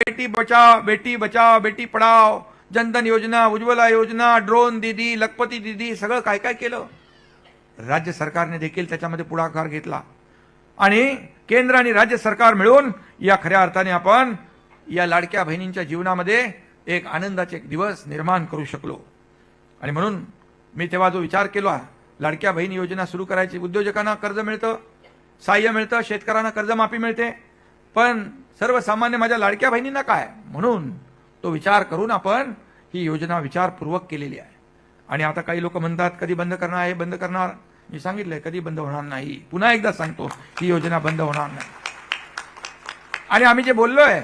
बेटी बचाव बेटी बचाव बेटी पढाव जनधन योजना उज्ज्वला योजना ड्रोन दिदी लखपती दिदी सगळं काय काय केलं? राज्य सरकारने देखील त्याच्यामध्ये पुढाकार घेतला. आणि केंद्र आणि राज्य सरकार मिळून या खऱ्या अर्थाने आपण या लाडक्या बहिणींच्या जीवनामध्ये एक आनंदाचे एक दिवस निर्माण करू शकलो. आणि म्हणून मी तेव्हा जो विचार केला लाडक्या बहीण योजना सुरू करायची उद्योजकांना कर्ज मिळतं सहाय्य मिळतं शेतकऱ्यांना कर्जमाफी मिळते पण सर्वसामान्य माझ्या लाडक्या बहिणींना काय? म्हणून तो विचार करून आपण ही योजना विचारपूर्वक केलेली आहे. आणि आता काही लोक म्हणतात कधी बंद करणार आहे? बंद करणार. मी सांगितलंय कधी बंद होणार नाही. पुन्हा एकदा सांगतो ही योजना बंद होणार नाही. आणि आम्ही जे बोललोय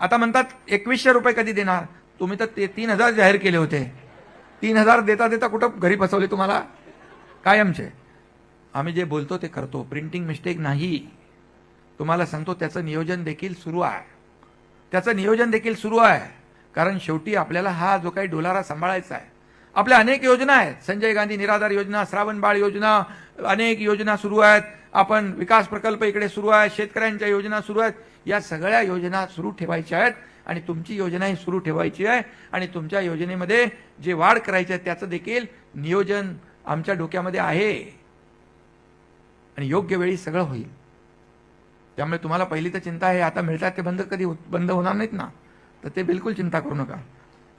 आता म्हणतात एकवीसशे रुपये कधी देणार? तुम्ही तर ते तीन हजार जाहीर केले होते. तीन हजार देता देता कुठं घरी फसवले तुम्हाला? कायमचे. आम्ही जे बोलतो ते करतो. प्रिंटिंग मिस्टेक नाही. तुम्हाला सांगतो त्याचं नियोजन देखील सुरू आहे. त्याचं नियोजन देखील सुरू आहे. कारण शेवटी आपल्याला हा जो काही डोलारा सांभाळायचा आहे आपल्या अनेक योजना आहेत. संजय गांधी निराधार योजना श्रावण बाळ योजना अनेक योजना सुरू आहेत. आपण विकास प्रकल्प इकडे सुरू आहे शेतकऱ्यांच्या योजना सुरू आहेत. या सगळ्या योजना सुरू ठेवायच्या आहेत आणि तुमची योजनाही सुरू ठेवायची आहे. आणि तुमच्या योजनेमध्ये जे वाढ करायची आहे त्याचं देखील नियोजन आमच्या डोक्यामध्ये आहे. आणि योग्य वेळी सगळं होईल. त्यामुळे तुम्हाला पहिली तर चिंता आहे आता मिळतात ते बंद कधी बंद होणार नाहीत ना? तर ते बिलकुल चिंता करू नका.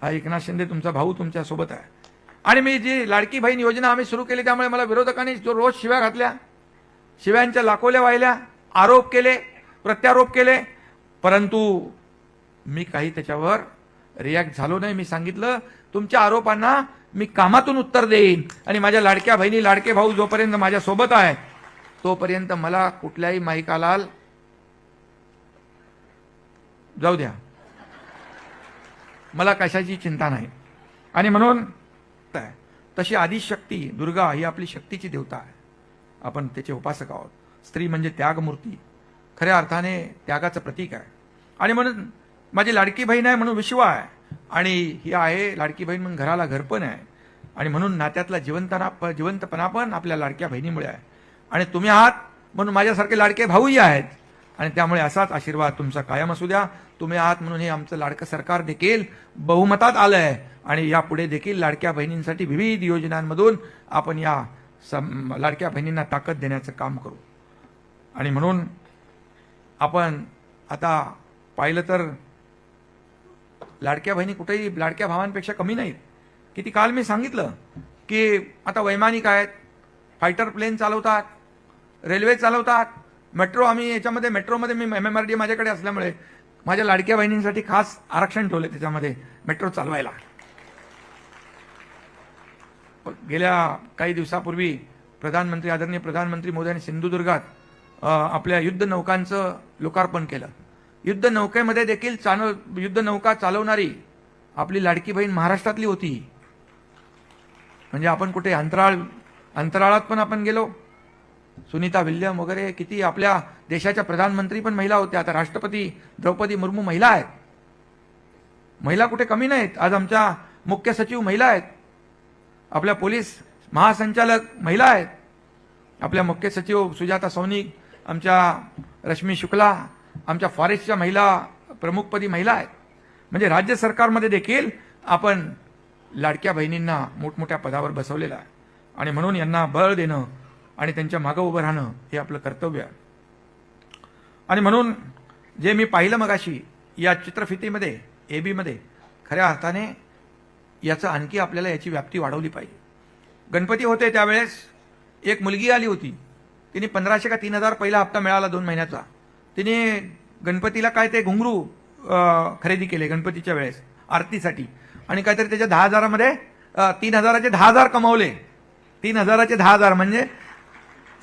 हा एकनाथ शिंदे तुमचा भाऊ तुमच्यासोबत आहे. आणि मी जी लाडकी बहीण योजना आम्ही सुरू केली त्यामुळे मला विरोधकांनी जो रोज शिव्या घातल्या शिव्यांच्या लाखोल्या वाहिल्या आरोप केले प्रत्यारोप केले परंतु मी काही त्याच्यावर रिॲक्ट झालो नाही. मी सांगितलं तुमच्या आरोपांना मी कामातून उत्तर देईन. आणि माझ्या लाडक्या बहिणी लाडके भाऊ जोपर्यंत माझ्यासोबत आहे तोपर्यंत मला कुठल्याही माईकाला जाऊ द्या. मला कशाची चिंता नाही. आणि म्हणून तशी आदिशक्ती दुर्गा ही आपली शक्तीची देवता आहे. आपण त्याचे उपासक आहोत. स्त्री म्हणजे त्यागमूर्ती. खऱ्या अर्थाने त्यागाचं प्रतीक आहे. आणि म्हणून माझी लाडकी बहीण आहे म्हणून विश्व आहे. आणि ही आहे लाडकी बहीण म्हणून घराला घरपण आहे. आणि म्हणून नात्यातला जिवंतना जिवंतपणा पण आपल्या लाडक्या बहिणीमुळे आहे. आणि तुम्ही आहात म्हणून माझ्यासारखे लाडके भाऊही आहेत. आणि त्यामुळे असाच आशीर्वाद तुमचा कायम असू द्या. तुम्ही आहात म्हणून हे आमचं लाडकं सरकार देखील बहुमतात आलं आहे आणि यापुढे देखील लाडक्या बहिणींसाठी विविध योजनांमधून आपण या सम लाडक्या बहिणींना ताकद देण्याचं काम करू. आणि म्हणून आपण आता पाहिलं तर लाडक्या बहिणी कुठेही लाडक्या भावांपेक्षा कमी नाहीत किती काल मी सांगितलं की आता वैमानिक आहेत फायटर प्लेन चालवतात रेल्वे चालवतात मेट्रो आम्ही याच्यामध्ये मेट्रोमध्ये मी एम एम आर डी माझ्याकडे असल्यामुळे माझ्या लाडक्या बहिणींसाठी खास आरक्षण ठेवले त्याच्यामध्ये मेट्रो चालवायला. गेल्या काही दिवसापूर्वी प्रधानमंत्री आदरणीय प्रधानमंत्री मोदयांनी सिंधुदुर्गात आपल्या युद्ध नौकांचं लोकार्पण केलं. युद्ध नौकेमध्ये देखील चालव युद्ध नौका चालवणारी आपली लाडकी बहीण महाराष्ट्रातली होती. म्हणजे आपण कुठे अंतराळ अंतराळात पण आपण गेलो सुनीता विल्यम वगैरे किती आपल्या देशाच्या प्रधानमंत्री पण महिला होत्या. आता राष्ट्रपती द्रौपदी मुर्मू महिला आहेत. महिला कुठे कमी नाहीत. आज आमच्या मुख्य सचिव महिला आहेत. आपल्या पोलीस महासंचालक महिला आहेत. आपल्या मुख्य सचिव सुजाता सौनिक आमच्या रश्मी शुक्ला आमच्या फॉरेस्टच्या महिला प्रमुखपदी महिला आहेत. म्हणजे राज्य सरकारमध्ये देखील आपण लाडक्या बहिणींना मोठमोठ्या पदावर बसवलेलं आहे. आणि म्हणून यांना बळ देणं आणि त्यांच्या मागं उभं राहणं हे आपलं कर्तव्य आहे. आणि म्हणून जे मी पाहिलं मगाशी या चित्रफितीमध्ये ए बीमध्ये खऱ्या अर्थाने याचं आणखी आपल्याला याची व्याप्ती वाढवली पाहिजे. गणपती होते त्यावेळेस एक मुलगी आली होती. तिने पंधराशे का तीन हजार पहिला हप्ता मिळाला दोन महिन्याचा. तिने गणपतीला काय ते घुंगरू खरेदी केले गणपतीच्या वेळेस आरतीसाठी. आणि काहीतरी त्याच्या दहा हजारामध्ये तीन हजाराचे दहा हजार कमावले. तीन हजाराचे दहा हजार म्हणजे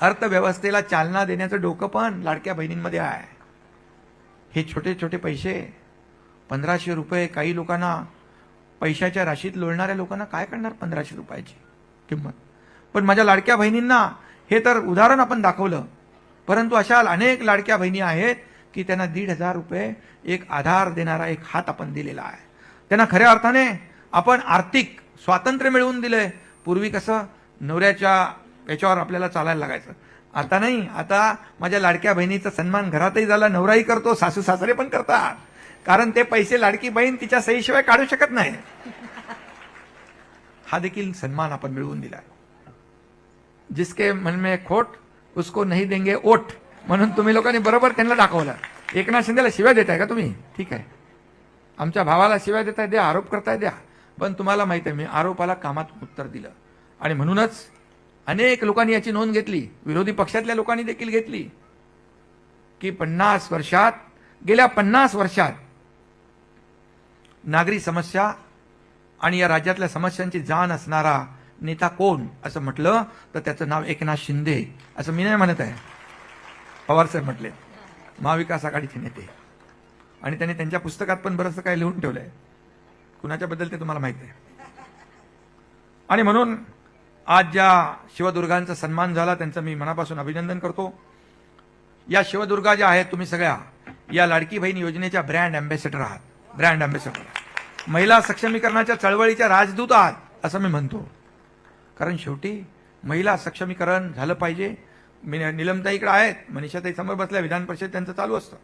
अर्थव्यवस्थेला चालना देण्याचं डोकं पण लाडक्या बहिणींमध्ये आहे. हे छोटे छोटे पैसे पंधराशे रुपये काही लोकांना पैशाच्या राशीत लोळणाऱ्या लोकांना काय करणार पंधराशे रुपयाची किंमत? पण माझ्या लाडक्या बहिणींना हे तर उदाहरण आपण दाखवलं. परंतु अशा अनेक लाडक्या बहिणी आहेत की त्यांना दीड हजार रुपये एक आधार देणारा एक हात आपण दिलेला आहे. त्यांना खऱ्या अर्थाने आपण आर्थिक स्वातंत्र्य मिळवून दिलंय. पूर्वी कसं नवऱ्याच्या याच्यावर आपल्याला चालायला लागायचं. आता नाही आता माझ्या लाडक्या बहिणीचा सन्मान घरातही झाला नवराही करतो सासू सासरे पण करतात. कारण ते पैसे लाडकी बहीण तिच्या सहीशिवाय काढू शकत नाही. हा देखील सन्मान आपण मिळवून दिला. जिसके मन में खोट उसको नहीं देंगे ओठ. म्हणून तुम्ही लोकांनी बरोबर त्यांना दाखवलं. एकनाथ शिंदेला शिव्या देताय का तुम्ही? ठीक आहे. आमच्या भावाला शिव्या देताय द्या आरोप करताय द्या. पण तुम्हाला माहिती आहे मी आरोपाला कामात उत्तर दिलं. आणि म्हणूनच अनेक लोकांनी याची नोंद घेतली. विरोधी पक्षातल्या लोकांनी देखील घेतली. की पन्नास वर्षात गेल्या पन्नास वर्षात नागरी समस्या आणि या राज्यातल्या समस्यांची जाण असणारा नेता कोण असं म्हटलं तर त्याचं नाव एकनाथ शिंदे असं मी नाही म्हणत आहे. पवारसाहेब म्हटले महाविकास आघाडीचे नेते. आणि त्यांनी त्यांच्या पुस्तकात पण बरंचसं काही लिहून ठेवलंय. कुणाच्या बद्दल ते तुम्हाला माहिती आहे. आणि म्हणून आज ज्या शिवदुर्गांचा सन्मान झाला त्यांचं मी मनापासून अभिनंदन करतो. या शिवदुर्गा ज्या आहेत तुम्ही सगळ्या या लाडकी बहीण योजनेच्या ब्रँड अँबॅसेडर आहात. Brand ambassador. महिला सक्षमीकरणाच्या चळवळीच्या राजदूत आहात असं मी म्हणतो. कारण शेवटी महिला सक्षमीकरण झालं पाहिजे. मी निलमताईकडे आहेत मनीषाताई समोर बसल्या विधान परिषद त्यांचं चालू असतं.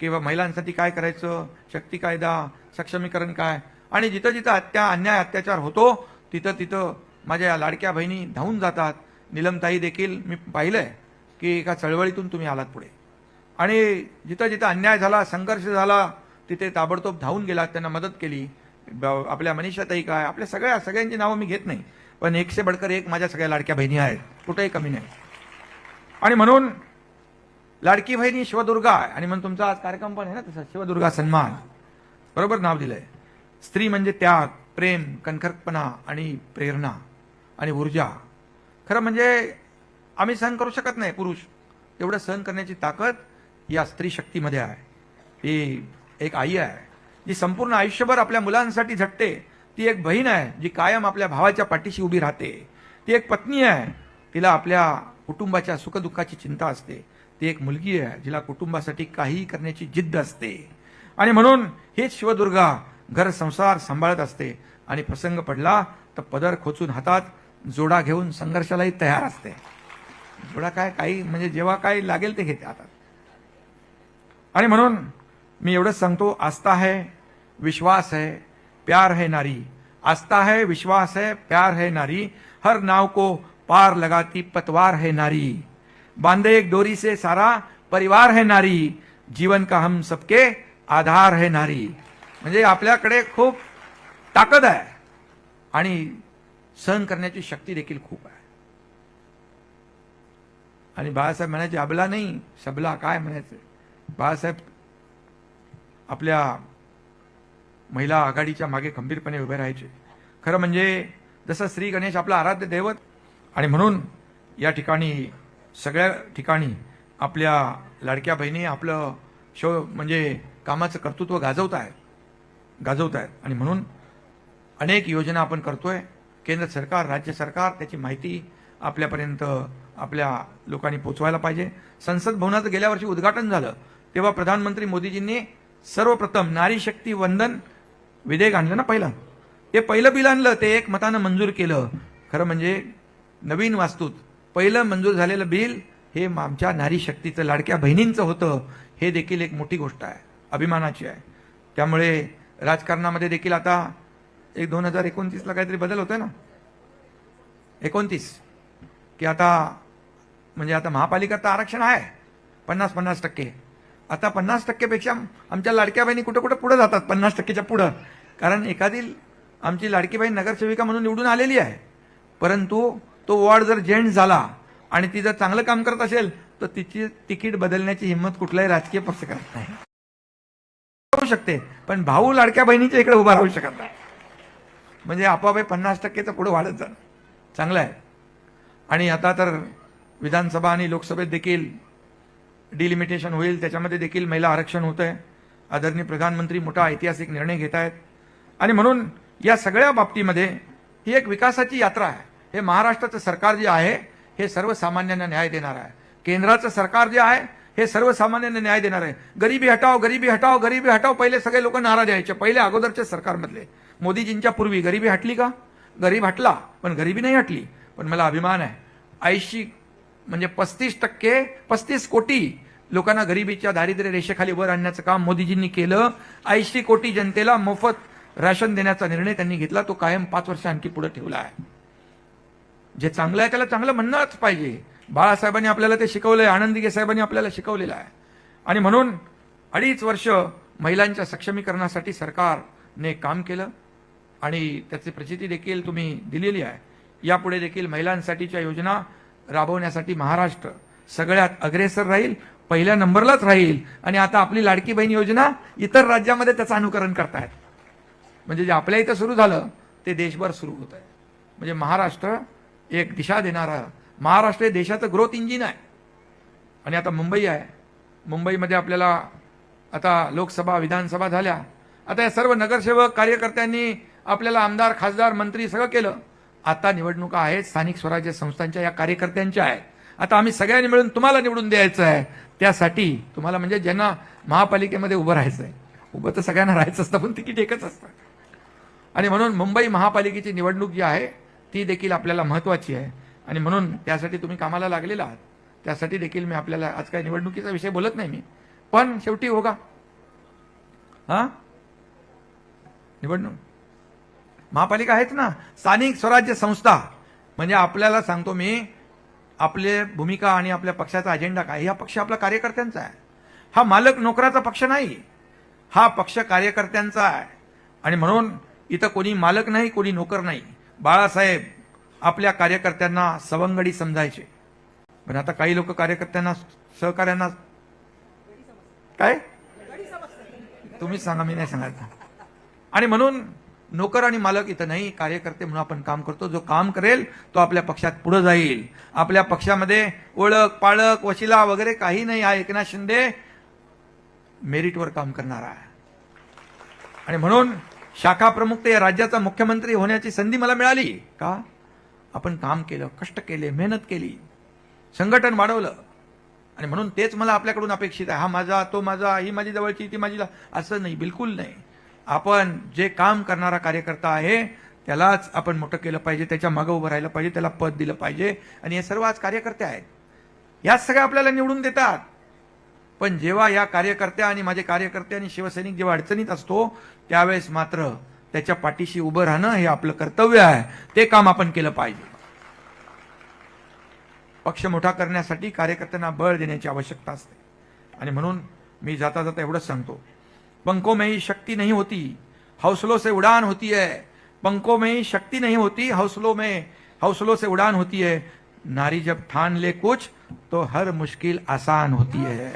किंवा महिलांसाठी काय करायचं शक्ती कायदा सक्षमीकरण काय? आणि जिथं जिथं हत्या अन्याय अत्याचार होतो तिथं तिथं माझ्या या लाडक्या बहिणी धावून जातात. निलमताई देखील मी पाहिलं आहे की एका चळवळीतून तुम्ही आलात पुढे. आणि जिथं जिथं अन्याय झाला संघर्ष झाला तिथे ताबडतोब धावून गेलात त्यांना मदत केली. ब- आपल्या मनीषाताई काय? आपल्या सगळ्या सगळ्यांची नावं मी घेत नाही. पण एकशे बडकर एक माझ्या सगळ्या लाडक्या बहिणी आहेत. कुठेही कमी नाही. आणि म्हणून लाडकी बहिणी शिवदुर्गा आहे. आणि म्हणून तुमचा आज कार्यक्रम पण आहे ना तसा शिवदुर्गा सन्मान. बरोबर नाव दिलंय. स्त्री म्हणजे त्याग प्रेम कणखरपणा आणि प्रेरणा. आणि ऊर्जा. खरं म्हणजे आम्ही सहन करू शकत नाही पुरुष. एवढं सहन करण्याची ताकद या स्त्री शक्तीमध्ये आहे. ती एक आई आहे. जी संपूर्ण आयुष्यभर आपल्या मुलांसाठी झटते. ती एक बहीण आहे जी कायम आपल्या भावाच्या पाठीशी उभी राहते. ती एक पत्नी आहे. तिला आपल्या कुटुंबाच्या सुखदुःखाची चिंता असते. ती एक मुलगी आहे जिला कुटुंबासाठी काहीही करण्याची जिद्द असते. आणि म्हणून हेच शिवदुर्गा घर संसार सांभाळत असते. आणि प्रसंग पडला तर पदर खोचून हातात जोडा घेऊन संघर्षालाही तयार असते. जोडा काय काही म्हणजे जेव्हा काही लागेल ते घेते आता. आणि म्हणून मी एवढंच सांगतो आस्था है विश्वास है प्यार है नारी. आस्था है विश्वास है प्यार है नारी. हर नाव को पार लगाती पतवार है नारी. बांधे एक डोरी से सारा परिवार है नारी. जीवन का हम सबके आधार है नारी. म्हणजे आपल्याकडे खूप ताकद आहे. आणि सहन करण्याची शक्ती देखील खूप आहे. आणि बाळासाहेब म्हणायचे अबला नाही सबला काय म्हणायचं? बाळासाहेब आपल्या महिला आघाडीच्या मागे खंबीरपणे उभे राहायचे. खरं म्हणजे जसं श्री गणेश आपला आराध्य दैवत आणि म्हणून या ठिकाणी सगळ्या ठिकाणी आपल्या लाडक्या बहिणी आपलं शो म्हणजे कामाचं कर्तृत्व गाजवत आहेत गाजवत आहेत आणि म्हणून अनेक योजना आपण करतोय. केंद्र सरकार राज्य सरकार त्याची माहिती आपल्यापर्यंत आपल्या लोकांनी पोचवायला पाहिजे. संसद भवनाचं गेल्या वर्षी उद्घाटन झालं. तेव्हा प्रधानमंत्री मोदीजींनी सर्वप्रथम नारी शक्ती वंदन विधेयक आणलं ना पहिलं. ते पहिलं बिल आणलं ते एक मतानं मंजूर केलं. खरं म्हणजे नवीन वास्तूत पहिलं मंजूर झालेलं बिल हे आमच्या नारी शक्तीचं लाडक्या बहिणींचं होतं. हे देखील एक मोठी गोष्ट आहे अभिमानाची आहे. त्यामुळे राजकारणामध्ये देखील आता एक दोन हजार एकोणतीसला काहीतरी बदल होतोय ना? एकोणतीस. की आता म्हणजे आता महापालिका तर आरक्षण आहे. पन्नास पन्नास टक्के. आता पन्नास टक्केपेक्षा आमच्या लाडक्या बहिणी कुठं कुठं पुढं जातात? पन्नास टक्केच्या पुढं. कारण एखादी आमची लाडकी बहीण नगरसेविका म्हणून निवडून आलेली आहे. परंतु तो वॉर्ड जर जेंट झाला आणि ती जर चांगलं काम करत असेल तर तिची तिकीट बदलण्याची हिंमत कुठलाही राजकीय पक्ष करत नाही. राहू शकते. पण भाऊ लाडक्या बहिणीच्या इकडे उभा राहू शकत नाही. म्हणजे आपोआप पन्नास टक्केचं पुढं वाढत जाणं चांगलं आहे. आणि आता तर विधानसभा आणि लोकसभेत देखील डिलिमिटेशन होईल. त्याच्यामध्ये देखील महिला आरक्षण होत आहे आदरणीय प्रधानमंत्री मोठा ऐतिहासिक निर्णय घेत आहेत. आणि म्हणून या सगळ्या बाबतीमध्ये ही एक विकासाची यात्रा आहे. हे महाराष्ट्राचं सरकार जे आहे हे सर्वसामान्यांना न्याय देणार आहे. केंद्राचं सरकार जे आहे हे सर्वसामान्यांना न्याय देणार आहे. गरिबी हटाव गरिबी हटाव गरिबी हटाव पहिले सगळे लोक नारा द्यायचे. पहिले अगोदरच्या सरकारमधले. मोदीजींच्या पूर्वी गरिबी हटली का? गरीब हटला पण गरिबी नाही हटली. पण मला अभिमान आहे. ऐंशी म्हणजे पस्तीस टक्के पस्तीस कोटी लोकांना गरिबीच्या दारिद्र्य रेषेखाली वर आणण्याचं काम मोदीजींनी केलं. ऐंशी कोटी जनतेला मोफत राशन देण्याचा निर्णय त्यांनी घेतला. तो कायम पाच वर्ष आणखी पुढे ठेवला आहे. जे चांगलं आहे त्याला चांगलं म्हणणंच पाहिजे. बाळासाहेबांनी आपल्याला ते शिकवलंय आनंदीगे साहेबांनी आपल्याला शिकवलेलं आहे. आणि म्हणून अडीच वर्ष महिलांच्या सक्षमीकरणासाठी सरकारने काम केलं. आणि त्याची प्रचिती देखील तुम्ही दिलेली आहे. यापुढे देखील महिलांसाठीच्या योजना राबवण्यासाठी महाराष्ट्र सगळ्यात अग्रेसर राहील पहिल्या नंबरलाच राहील आणि आता आपली लाडकी बहीण योजना इतर राज्यामध्ये त्याचं अनुकरण करतायत. म्हणजे जे आपल्या इथं सुरू झालं ते देशभर सुरू होत आहे. म्हणजे महाराष्ट्र एक दिशा देणारा महाराष्ट्र हे देशाचं ग्रोथ इंजिन आहे. आणि आता मुंबई आहे. मुंबईमध्ये आपल्याला आता लोकसभा विधानसभा झाल्या. आता या सर्व नगरसेवक कार्यकर्त्यांनी आपल्याला आमदार खासदार मंत्री सगळं केलं. आता निवडणुका आहेत स्थानिक स्वराज्य संस्थांच्या या कार्यकर्त्यांच्या आहेत. आता आम्ही सगळ्यांनी मिळून तुम्हाला निवडून द्यायचं आहे. त्यासाठी तुम्हाला म्हणजे ज्यांना महापालिकेमध्ये उभं राहायचं आहे उभं तर सगळ्यांना राहायचं असतं पण तिकीट एकच असतं. आणि म्हणून मुंबई महापालिकेची निवडणूक जी आहे ती देखील आपल्याला महत्वाची आहे. आणि म्हणून त्यासाठी तुम्ही कामाला लागलेला आहात. त्यासाठी देखील मी आपल्याला आज काय निवडणुकीचा विषय बोलत नाही मी. पण शेवटी होगा. हां हा? निवडणूक. महापालिका आहेत ना स्थानिक स्वराज्य संस्था. म्हणजे आपल्याला सांगतो मी आपले भूमिका आणि आपल्या पक्षाचा अजेंडा काय? हा पक्ष आपला कार्यकर्त्यांचा आहे. हा मालक नोकराचा पक्ष नाही. हा पक्ष कार्यकर्त्यांचा आहे. आणि म्हणून इथं कोणी मालक नाही कोणी नोकर नाही. बाळासाहेब आपल्या कार्यकर्त्यांना सवंगडी समजायचे. पण आता काही लोक कार्यकर्त्यांना सहकार्यांना काय? तुम्हीच सांगा मी नाही सांगायचं आणि म्हणून नोकर आणि मालक इथं नाही कार्यकर्ते म्हणून आपण काम करतो. जो काम करेल तो आपल्या पक्षात पुढे जाईल. आपल्या पक्षामध्ये ओळख पाळक वशिला वगैरे काही नाही हा एकनाथ शिंदे मेरिटवर काम करणारा आहे. आणि म्हणून शाखा प्रमुख ते या राज्याचा मुख्यमंत्री होण्याची संधी मला मिळाली. का? आपण काम केलं कष्ट केले मेहनत केली संघटन वाढवलं. आणि म्हणून तेच मला आपल्याकडून अपेक्षित आहे. हा माझा तो माझा ही माझी जवळची ती माझी असं नाही बिलकुल नाही. आपण जे काम करणारा कार्यकर्ता आहे त्यालाच आपण मोठं केलं पाहिजे त्याच्या मागं उभं राहिलं पाहिजे त्याला पद दिलं पाहिजे आणि हे सर्व आज कार्यकर्ते आहेत. याच सगळ्या आपल्याला निवडून देतात. पण जेव्हा या कार्यकर्त्या आणि माझे कार्यकर्ते आणि शिवसैनिक जेव्हा अडचणीत असतो त्यावेळेस मात्र त्याच्या पाठीशी उभं राहणं हे आपलं कर्तव्य आहे. ते काम आपण केलं पाहिजे. पक्ष मोठा करण्यासाठी कार्यकर्त्यांना बळ देण्याची आवश्यकता असते. आणि म्हणून मी जाता जाता एवढंच सांगतो. पंखों में ही शक्ति नहीं होती हौसलों से उड़ान होती है। पंखों में ही शक्ति नहीं होती हौसलों में हौसलों से उड़ान होती है। नारी जब ठान ले कुछ तो हर मुश्किल आसान होती है।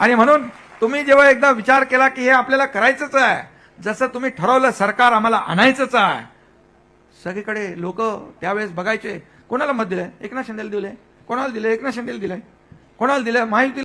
आणि म्हणून तुम्ही जेव्हा एकदा विचार केला की हे आपल्याला करायचंच आहे जसं तुम्ही ठरवलं सरकार आम्हाला आणायचंच आहे सगळीकडे लोक त्यावेळेस बघायचे कोणाला मत दिलंय? एकनाथ शिंदेला दिले कोणाला दिले एकनाथ शिंदेला दिलंय कोणाला दिलंय? माहिती